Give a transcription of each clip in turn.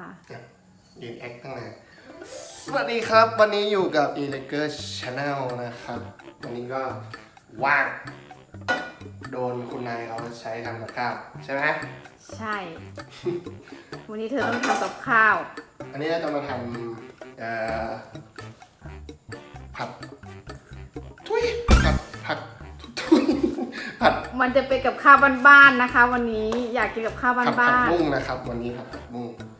อะยืนแอคตั้งนานสวัสดีครับ วันนี้อยู่กับ e l e g e r Channel นะครับ วันนี้ก็ว่าง โดนคุณนายเขาใช้ทำกับข้าวใช่ไหมใช่ วันนี้เธอต้องทำกับข้าว อันนี้เราจะมาทำเอ่อผัดทุยผัดผัดทุยผัดมันจะเป็นกับข้าวบ้านๆนะคะ วันนี้อยากกินกับข้าวผัดผับ้ากนบุ้งนะครับ วันนี้ผัดผักบุ้งๆ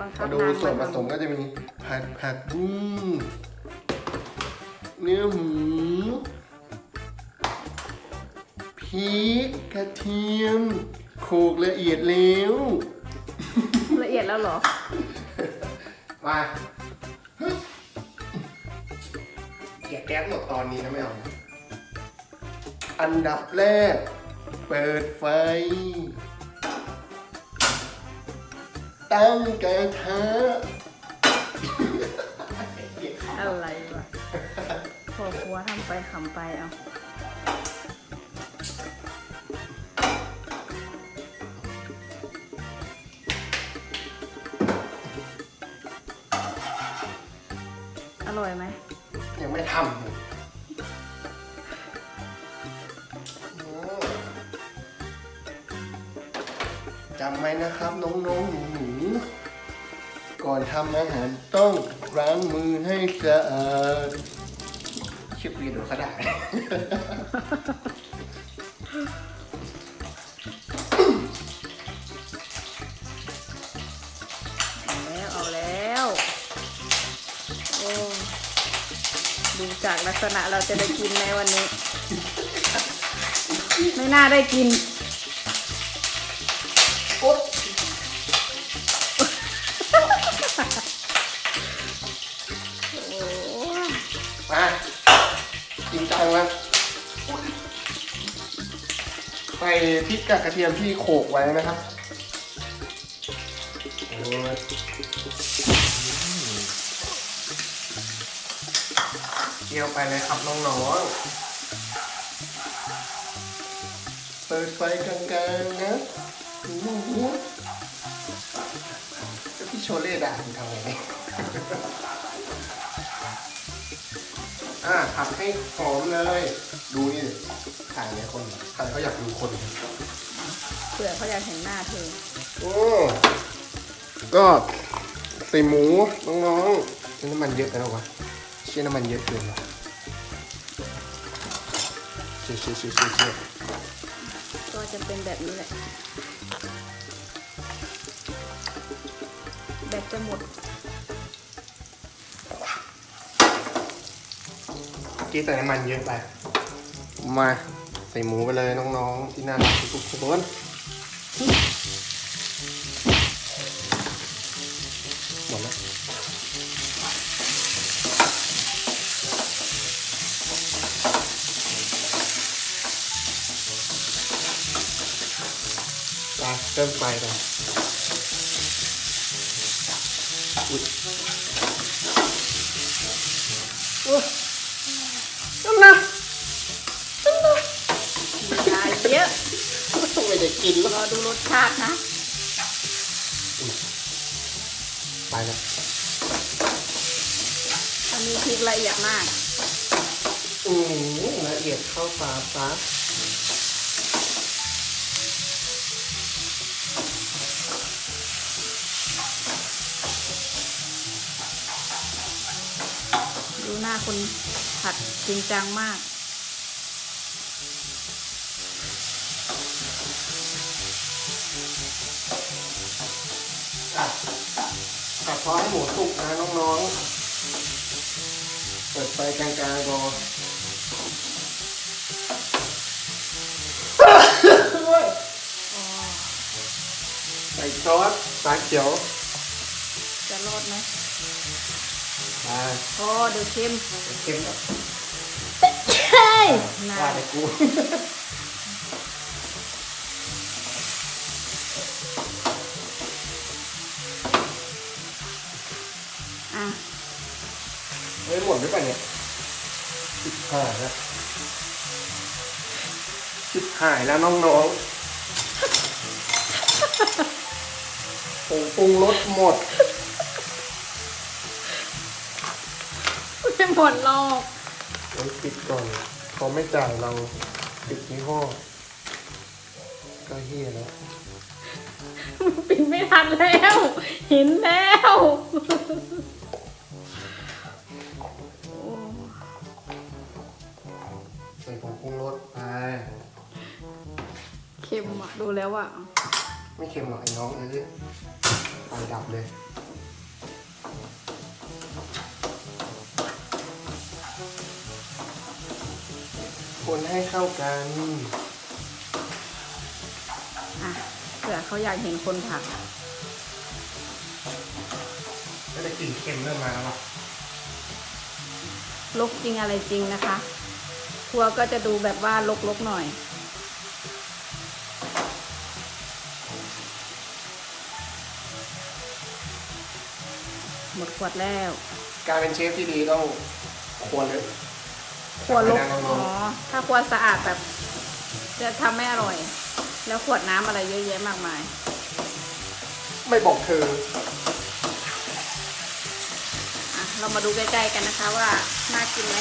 บังคับมาดูนางส่วนผมาสมก็จะมีผัดผักบุ้งเนื้อหมูพริกกระเทียมโขลกละเอียดแล้วละเอียดแล้วเหรอ มาเฮ้ยอย่าแก๊สหมดตอนนี้นะไม่เอาอันดับแรก เปิดไฟ ตั้งกระทะอะไรวะพอครัวทำไปขำไปเอา อร่อยไหม ยังไม่ทำำไว้นะครับ น้องๆหนูๆก่อนทำอาหารต้องล้างมือให้สะอาดชิบวีดูเขาได้เอาแล้วเอาแล้วโอ้ดูจากลักษณะเราจะได้กินในวันนี้ ไม่น่าได้กิน พริกกับกระเทียมที่โขลกไว้นะครับเกี่ยวไปเลยครับน้องๆเปิดไฟกลางๆนะโอ้โหแล้วพี่โชเล่ด่าทำไงอ่าผัดให้หอมเลย ดูนี่ เนี่ยคนใครเขาอยากดูคน เผื่อเขาอยากเห็นหน้าเธอ โอ้ก็ใส่หมูน้องๆใช้น้ำมันเยอะไปแล้ววะใช้น้ำมันเยอะเกินวะเชี่ยเชี่ยเชี่ยเชี่ยก็จะเป็นแบบนี้แหละแบบจะหมดกี้ใส่น้ำมันเยอะไป มา ใส่หมูไปเลยน้องๆ ที่น่ารักทุกคนหมดแล้วไปเริ่มไฟกันอุ๊ยอุ๊ยนั่นนะนั่นนะ ยาเยอะ ไม่ได้ กินแล้วรอดูรสชาตินะไปแล้วอันนี้พริกละเอียดมากอืมละเอียดเข้าตาฟ้าดูหน้าคนผัดจริงจังมาก อให้หมูสุกนะน้องๆ เปิดไฟกลางๆรอใส่ซอสตาเขียว จะรอดไหมอ่าโอ้เดี๋ยวเค็มเค็มแบบเฮ้ยนาว่าแต่กู หายแล้วน้องๆผงปรุงรสหมด ไม่หมดหรอกไว้ปิดก่อนเขาไม่จ่ายเราปิดยี่ห้อ ก็เฮียแล้ว ปิดไม่ทันแล้ว เห็นแล้ว แล้วอะไม่เค็มหรอกไอ้น้องเอ้ยไฟดับเลย คนให้เข้ากันอะเผื่อเขาอยากเห็นคนผักก็ได้กลิ่นเค็มเริ่มมาแล้วว่ะลกจริงอะไรจริงนะคะ ครัวก็จะดูแบบว่าลกๆหน่อย ขวดแล้ว การเป็นเชฟที่ดีต้องควรเลยครัวลกไม่ได้น้อ๋อองถ้าครัวสะอาดแบบจะทำไม่อร่อย แล้วขวดน้ำอะไรเยอะแยะมากมาย ไม่บอกเธออะเรามาดูใกล้ๆกันนะคะว่าน่ากินไหม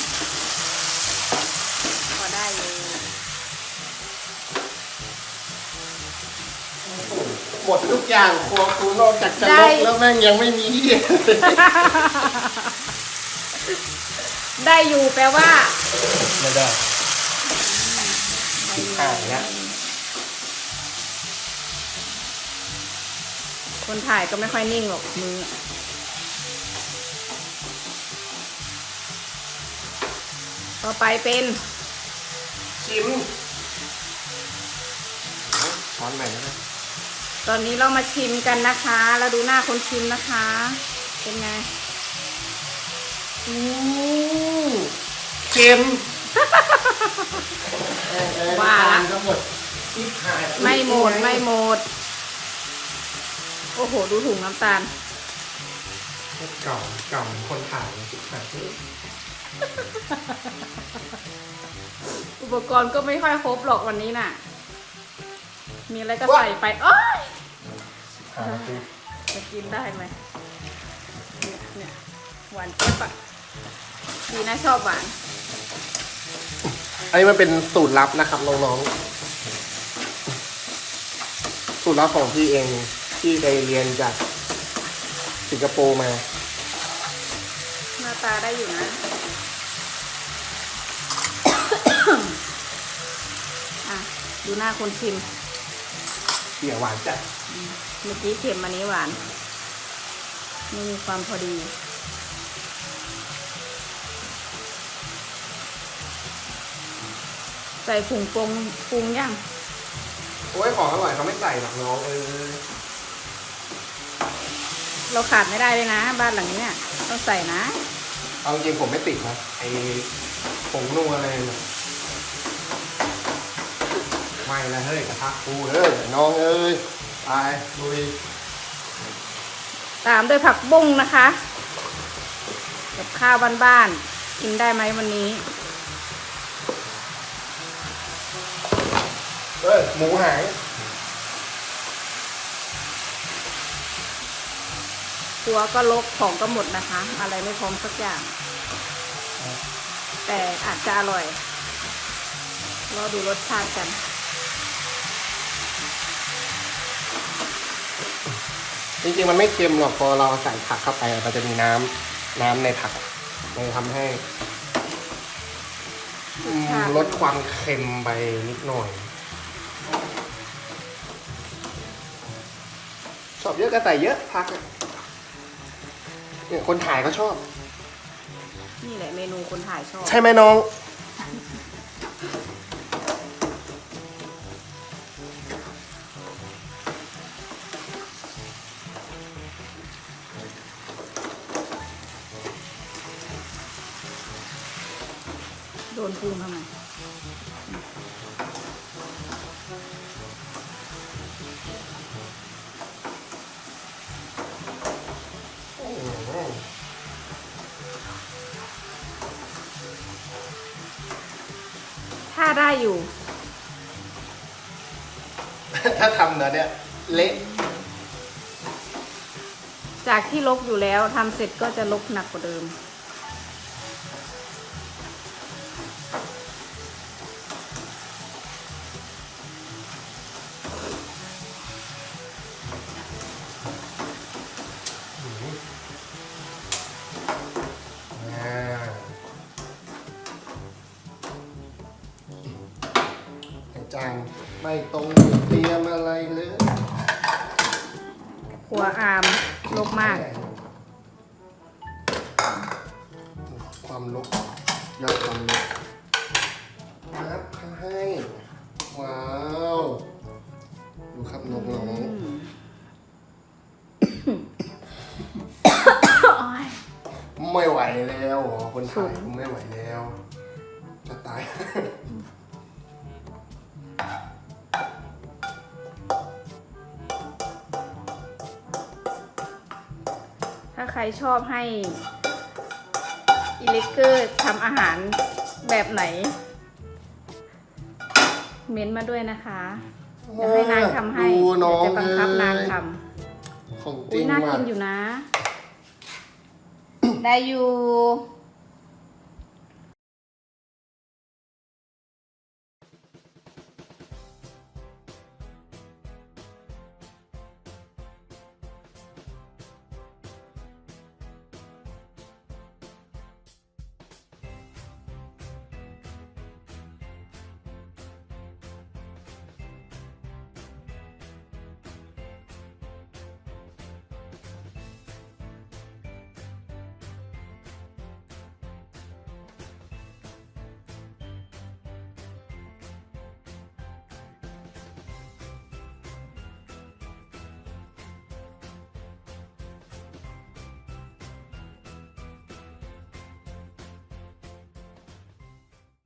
หมดทุกอย่างครัวคูนอกจากจะลกแล้วแม่งยังไม่มีเหี้ยได้อยู่แปลว่าไม่ได้อ่าเนี่ยคนถ่ายก็ไม่ค่อยนิ่งหรอกมือต่อไปเป็นชิมช้อนใหม่แล้วนะ ตอนนี้เรามาชิมกันนะคะแล้วดูหน้าคนชิมนะคะ เป็นไงอืมเค็มเอ้ยเอ้ยว่าละน้ำตลก็หมดชิบหายไม่หมดไม่หมด โอ้โห ดูถุงน้ำตาลเก่าเก่าเหมือนคนถ่ายชิบหายอุปกรณ์ก็ไม่ค่อยครบหรอกวันนี้น่ะ มีอะไรก็ใส่ไป โอ้ย หาสิจะกินได้ไหมเนี่ยเนี่ยหวานเจี๊ยบอะดีนะชอบหวาน อันนี้มันเป็นสูตรลับนะครับน้องๆ สูตรลับของพี่เองที่ไปเรียนจากสิงคโปร์มา หน้าตาได้อยู่นะ อะ ดูหน้าคนชิม เกี่ยวหวานจัดเมื่อกี้เค็มอันนี้หวานนี่มีความพอดี ใส่ผงปรุงปรุงยังโอ้ยของอร่อยเขาไม่ใส่หรอกน้องเออเราขาดไม่ได้เลยนะ บ้านหลังเนี้ยต้องใส่นะ เอาจริงๆผมไม่ติดนะไอผงนัวอะไรเนี่ย ไม่ละเฮ้ยกระทะกูเฮ้ยน้องเอ้ยไปลุยตามด้วยผักบุ้งนะคะกับข้าวบ้านๆกินได้ไหมวันนี้เอ้ยหมูหายครัวก็ลกของก็หมดนะคะ อะไรไม่พร้อมสักอย่าง แต่อาจจะอร่อยรอดูรสชาติกัน จริงๆมันไม่เค็มหรอกพอเราใส่ผักเข้าไปมันจะมีน้ำน้ำในผักมันทำให้อืมค่ะลดความเค็มไปนิดหน่อย ชอบเยอะก็ใส่เยอะผักอะเนี่ยคนถ่ายก็ชอบ นี่แหละเมนูคนถ่ายชอบ ใช่ไหมน้อง โดนปรุงทำไมถ้าได้อยู่ ถ้าทำเนื้อเนี่ยเละจากที่ลกอยู่แล้วทำเสร็จก็จะลกหนักกว่าเดิม จารย์ไม่ตรงเตรียมอะไรเลยหัวอามลกมาก ความลบยอดความลบ คนสูถ่ายงกูไม่ไหวแล้ว จะตาย ถ้าใครชอบให้อิเล็กเกอร์ทำอาหารแบบไหน เม้นต์มาด้วยนะคะเดี๋ยวให้นางทำให้ดูเดี๋น้ยวองจะบังคับนางเลยทของำจอุ้ริยงน่าว่ะ กินอยู่นะ ได้อยู่